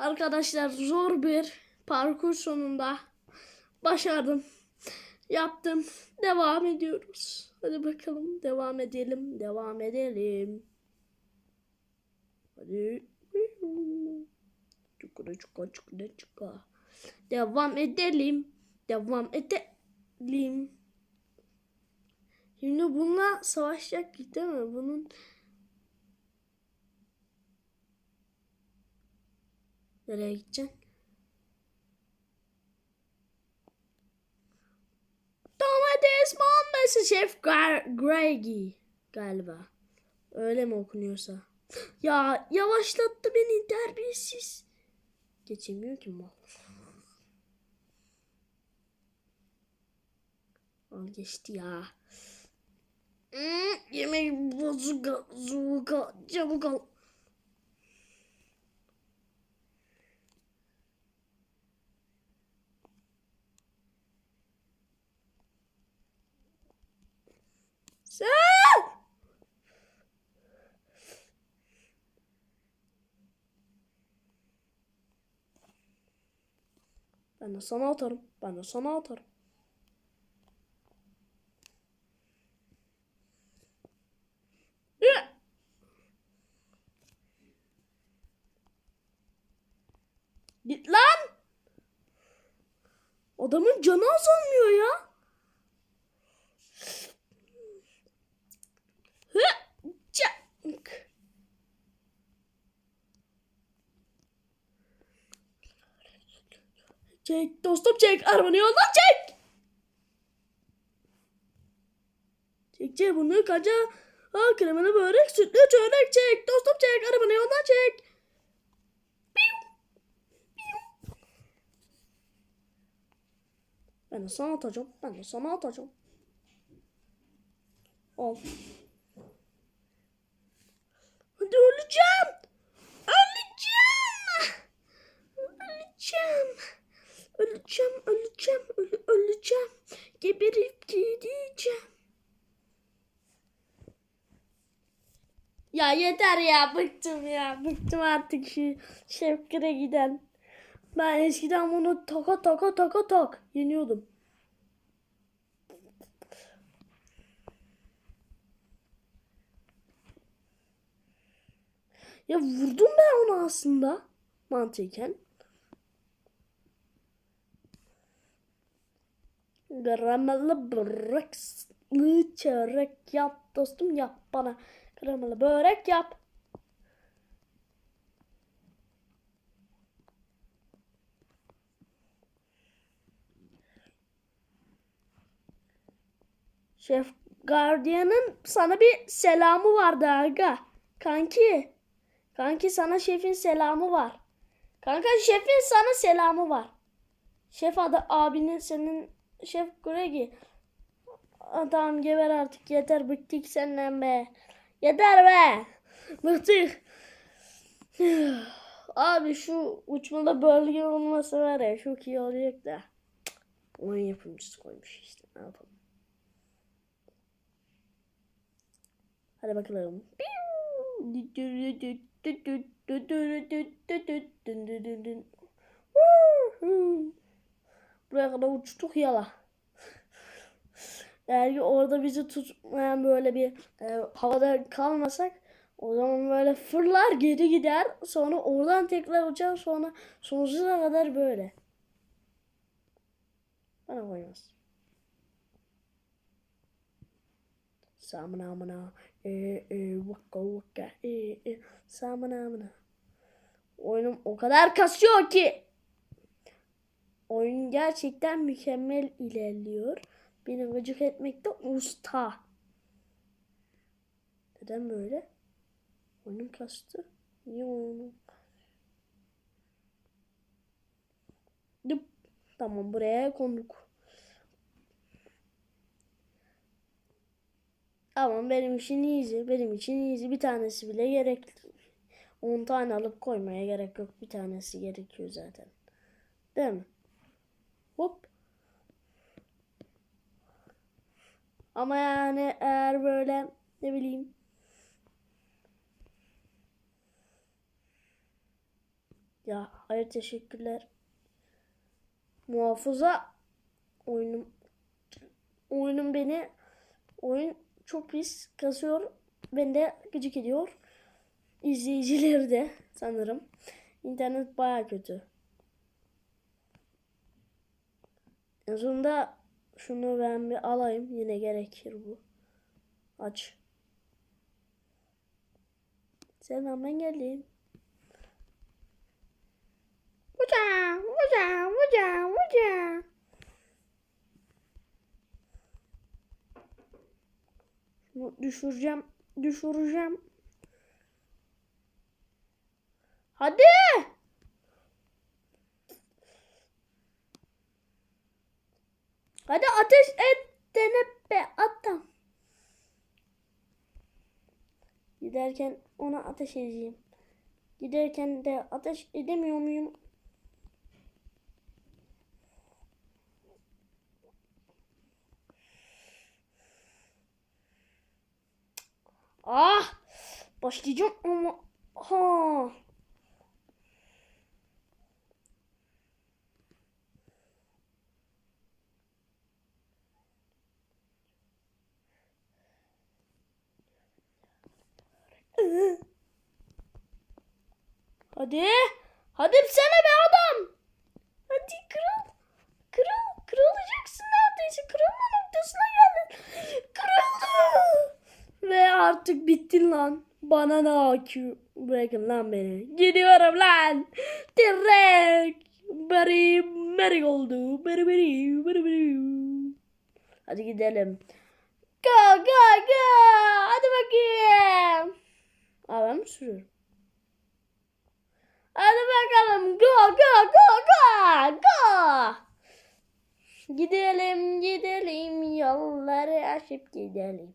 Arkadaşlar zor bir parkur sonunda başardım. Yaptım. Devam ediyoruz. Hadi bakalım devam edelim. Devam edelim. Hadi. Çukura çukura çukura çukura. Devam edelim. Devam edelim. Şimdi bununla savaşacak değil mi? Bunun Nereye gideceksin? Domates bombası Şef Greggy galiba. Öyle mi okunuyorsa? Ya yavaşlattı beni terbiyesiz. Geçemiyor ki mal. Al geçti ya. Hmm, yemek bozuk zuka çabuk al. Ben de sana atarım. Ben de sana atarım. Git lan! Adamın canı azalmıyor ya. Çek dostum çek arabanı yoldan çek. Çek çek bunu kaca. Ha kremalı börek sütlü çörek çek. Dostum çek arabanı yoldan çek. Ben de sana atacağım. Ben de sana atacağım. Al. Hadi öleceğim. Öleceğim. Öleceğim. Öleceğim, öleceğim, ölü, öleceğim. Geberip gideceğim. Ya yeter ya, bıktım ya. Bıktım artık şu Şevkir'e giden. Ben eskiden bunu toka toka toka tok yeniyordum. Ya vurdum ben onu aslında mantıken. Kremalı börekli çörek yap dostum yap bana. Kremalı börek yap. Şef gardiyanın sana bir selamı vardı aga. Kanki. Kanki sana şefin selamı var. Kanka şefin sana selamı var. Şef adı abinin senin Şef Gregi. Adam geber artık yeter bıktık senden be. Yeter be. Bıktık. Abi şu uçmalı bölge olması var ya çok iyi olacak da. Oyun yapımcısı koymuş işte ne yapalım. Hadi bakalım. Buraya kadar uçtuk yala. Eğer ki orada bizi tutmayan böyle bir e, havada kalmasak o zaman böyle fırlar geri gider. Sonra oradan tekrar uçar sonra sonsuza kadar böyle. Bana koymaz. Samana amana e e vaka vaka e e samana amana. Oyunum o kadar kasıyor ki. Oyun gerçekten mükemmel ilerliyor. Beni gıcık etmekte usta. Neden böyle? Oyunum kastı. Niye oyunum? Dıp. Tamam buraya konduk. Tamam benim için easy. Benim için easy. Bir tanesi bile gerekli. 10 tane alıp koymaya gerek yok. Bir tanesi gerekiyor zaten. Değil mi? Hop. Ama yani eğer böyle ne bileyim Ya hayır teşekkürler. Muhafıza oyunum oyunum beni oyun çok pis kasıyor. Beni de gıcık ediyor. İzleyicileri de sanırım. İnternet baya kötü. En sonunda şunu ben bir alayım. Yine gerekir bu. Aç. Selam ben geldim. Vuca, vuca, vuca, vuca. Şunu düşüreceğim, düşüreceğim. Hadi. Hadi ateş et dene be adam. Giderken ona ateş edeceğim. Giderken de ateş edemiyor muyum? Ah! Başlayacağım ama ha. Hadi. Hadi sana be adam. Hadi kral. Kral. Kırılacaksın neredeyse. Kırılma noktasına geldin. Kırıldı. Ve artık bittin lan. Bana ne akü. Bırakın lan beni. Gidiyorum lan. Direkt. Beri meri oldu. Beri beri beri beri. Hadi gidelim. Go go go. Hadi bakayım. Aa ben mi sürüyorum? Bakalım. Go go go go go. Gidelim gidelim yolları aşıp gidelim.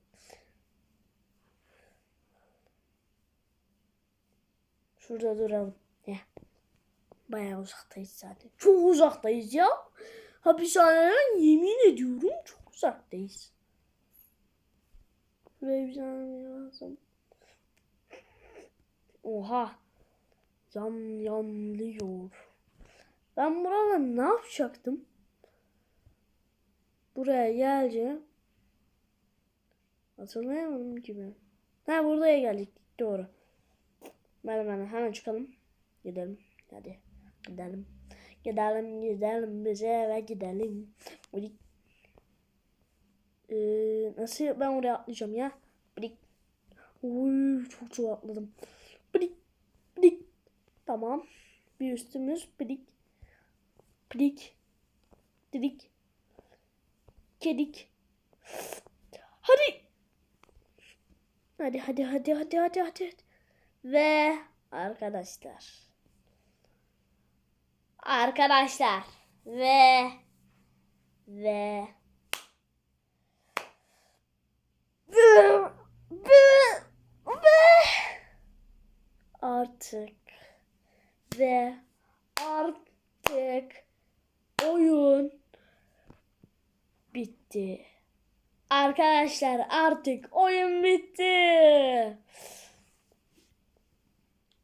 Şurada duralım. Ya. Bayağı uzaktayız zaten. Çok uzaktayız ya. Hapishaneden yemin ediyorum çok uzaktayız. Şuraya bir lazım. Oha. Yan yanlıyor. Ben burada ne yapacaktım? Buraya geleceğim. Hatırlayamadım gibi. Ha buraya geldik. Doğru. Hemen hemen çıkalım. Gidelim. Hadi. Gidelim. Gidelim gidelim bize eve gidelim. Hadi. Ee, nasıl ben oraya atlayacağım ya? Brik. Uy, çok çok atladım. Tamam. Bir üstümüz brik. Brik. Didik. Kedik. Hadi. Hadi hadi hadi hadi hadi hadi. Ve arkadaşlar. Arkadaşlar. Ve ve ve artık ve artık oyun bitti. Arkadaşlar artık oyun bitti.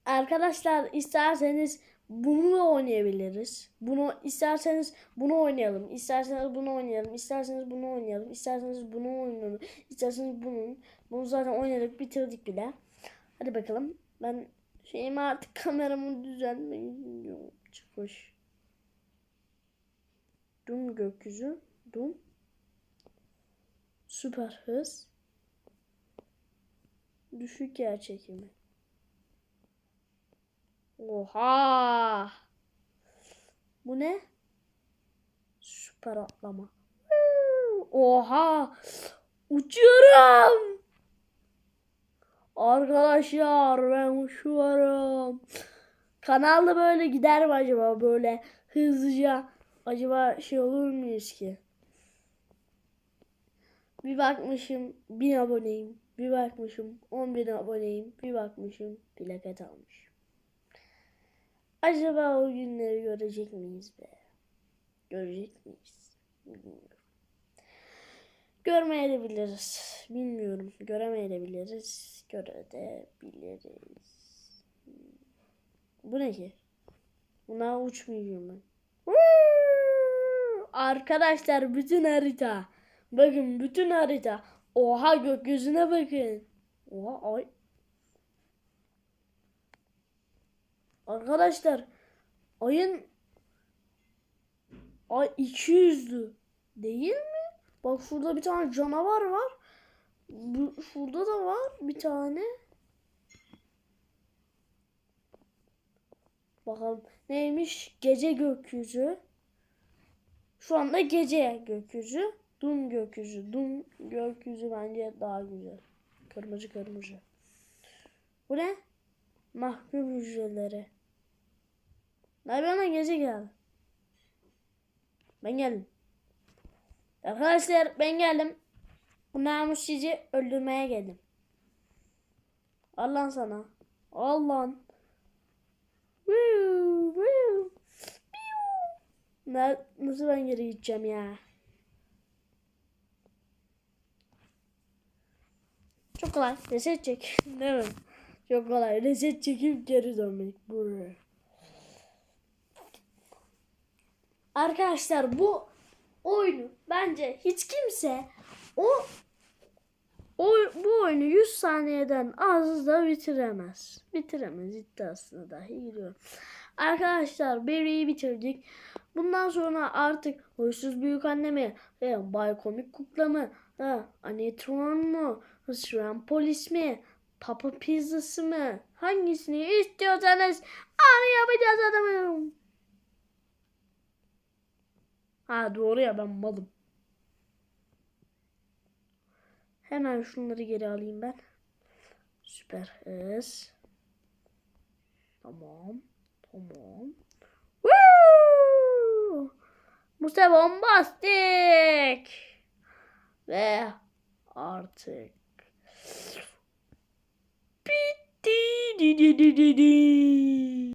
Arkadaşlar isterseniz bunu da oynayabiliriz. Bunu isterseniz bunu oynayalım. İsterseniz bunu oynayalım. İsterseniz bunu oynayalım. İsterseniz bunu oynayalım. İsterseniz bunun. Bunu zaten oynadık bitirdik bile. Hadi bakalım. Ben şeyimi artık kameramı düzenleyin. Çıkmış. Dum gökyüzü. Dum. Süper hız. Düşük yer çekimi. Oha! Bu ne? Süper atlama. Oha! Uçuyorum! Arkadaşlar ben uçuyorum. Kanalda böyle gider mi acaba böyle hızlıca acaba şey olur muyuz ki? Bir bakmışım 1000 aboneyim. Bir bakmışım 10 bin aboneyim. Bir bakmışım plaket almış. Acaba o günleri görecek miyiz be? Görecek miyiz? Bilmiyorum. Görmeyebiliriz. Bilmiyorum. Göremeyebiliriz. Görebiliriz. Bu ne ki? Buna uçmayacağım ben. Arkadaşlar bütün harita. Bakın bütün harita. Oha gökyüzüne bakın. Oha ay. Arkadaşlar ayın ay 200'lü değil mi? Bak şurada bir tane canavar var. Bu, şurada da var bir tane. Bakalım neymiş? Gece gökyüzü. Şu anda gece gökyüzü. Dum gökyüzü. Dum gökyüzü bence daha güzel. Kırmızı kırmızı. Bu ne? Mahkum hücreleri. Ay bana gece gel. Ben geldim. Arkadaşlar ben geldim. Bu namus sizi öldürmeye geldim. Allah'ın sana. Allah'ın. Nasıl ben geri gideceğim ya? Çok kolay. Reset çek. Değil mi? Çok kolay. Reset çekip geri dönmek. Brr. Arkadaşlar bu oyunu bence hiç kimse o o bu oyunu 100 saniyeden az da bitiremez. Bitiremez iddiasına dahi giriyorum. Arkadaşlar Barry'i bitirdik. Bundan sonra artık Huysuz Büyük Annemi, e, Bay Komik Kukla mı, e, Anetron mu, Şuran Polis mi, Papa Pizzası mı, hangisini istiyorsanız onu yapacağız adamım. Ha doğru ya ben malım. Hemen şunları geri alayım ben. Süper hız. Tamam. Tamam. Woo! Musa bombastik. Ve artık bitti. Di di di di di.